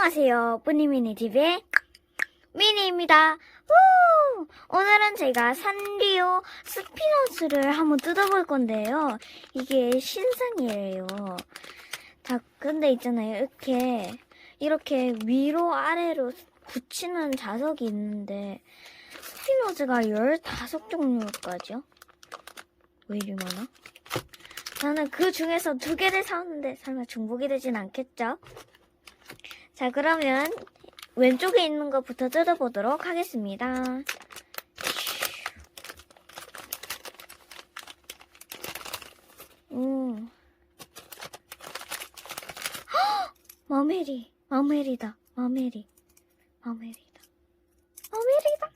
안녕하세요. 뿌니미니 TV의 미니입니다. 우! 오늘은 제가 산리오 스피너스를 한번 뜯어볼 건데요. 이게 신상이에요. 자, 근데 있잖아요. 이렇게, 이렇게 위로 아래로 붙이는 자석이 있는데, 스피너즈가 15종류까지요? 왜 이리 많아? 저는 그 중에서 두 개를 사왔는데 설마 중복이 되진 않겠죠? 자, 그러면 왼쪽에 있는 것부터 뜯어보도록 하겠습니다. 머메리, 머메리다, 머메리, 머메리다, 머메리다,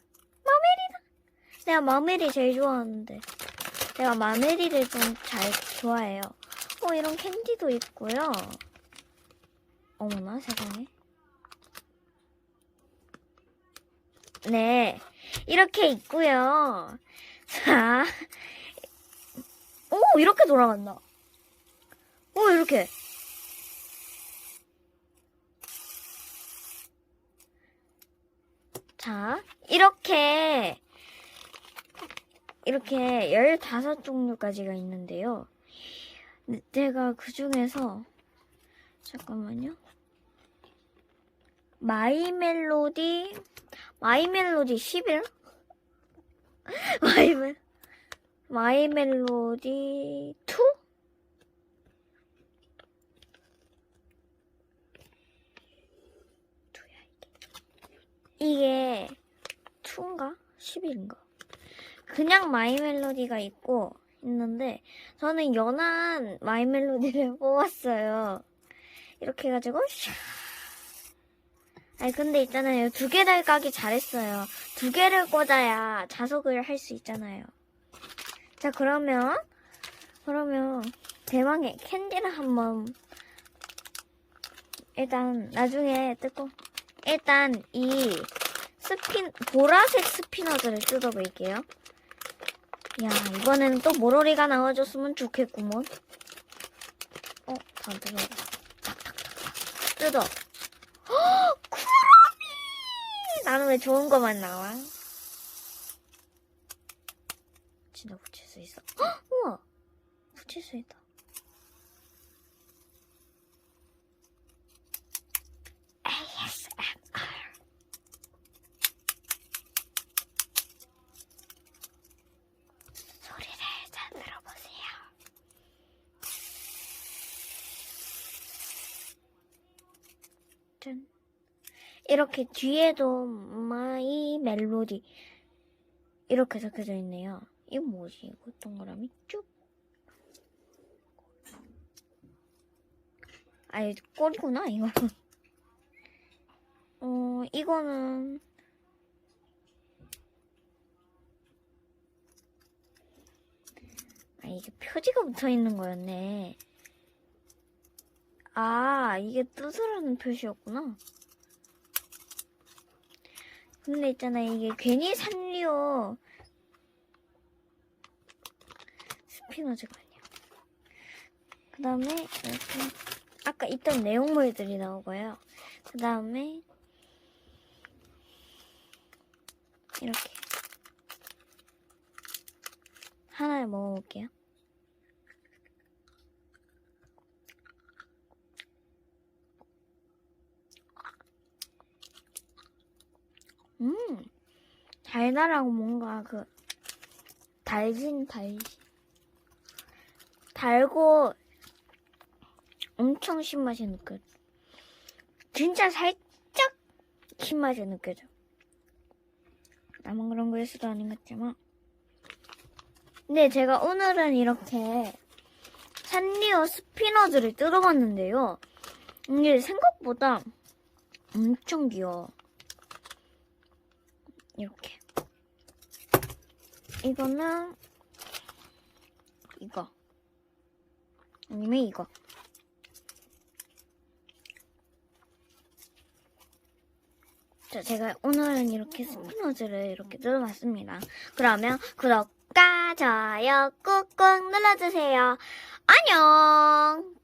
머메리다. 내가 머메리 제일 좋아하는데. 내가 마메리를 좀 잘 좋아해요. 어, 이런 캔디도 있고요. 어머나, 세상에. 네, 이렇게 있고요. 자, 오, 이렇게 돌아간다. 오, 이렇게. 자, 이렇게 이렇게 15종류까지가 있는데요. 네, 제가 그 중에서, 잠깐만요. 마이 멜로디, 마이 멜로디 11? 마이 멜, 마이 멜로디 2? 이게 2인가? 11인가? 그냥 마이 멜로디가 있고 있는데 저는 연한 마이 멜로디를 뽑았어요. 이렇게 해가지고 샤. 아니 근데 있잖아요. 두 개를 까기 잘했어요. 두 개를 꽂아야 자석을 할 수 있잖아요. 자 그러면 그러면 대망의 캔디를 한번 일단 나중에 뜯고 일단 이 스핀 보라색 스피너들을 뜯어볼게요. 야, 이번에는 또 모로리가 나와줬으면 좋겠구먼. 어, 다 뜯어. 탁탁탁탁. 뜯어. 헉! 나는 왜 좋은 것만 나와? 진짜 붙일 수 있어. 헉, 우와! 붙일 수 있다. 짠. 이렇게 뒤에도 마이 멜로디 이렇게 적혀져 있네요. 이거 뭐지? 이거 동그라미 쭉. 아, 이거 꼬리구나, 이거는. 어, 이거는 아, 이게 표지가 붙어 있는 거였네. 아, 이게 뜯으라는 표시였구나. 근데 있잖아, 이게 괜히 산리오 스피너즈가 아니야. 그 다음에, 이렇게, 아까 있던 내용물들이 나오고요. 그 다음에, 이렇게. 하나를 먹어볼게요. 음, 달달하고 뭔가 그, 달진 달진. 달고 엄청 신맛이 느껴져. 진짜 살짝 신맛이 느껴져. 나만 그런 거일 수도 아닌 것 같지만. 네, 제가 오늘은 이렇게 산리오 스피너즈를 뜯어봤는데요. 이게 생각보다 엄청 귀여워. 이렇게. 이거는 이거. 아니면 이거. 자, 제가 오늘은 이렇게 스피너즈를 이렇게 뜯어봤습니다. 그러면 구독과 좋아요 꾹꾹 눌러주세요. 안녕!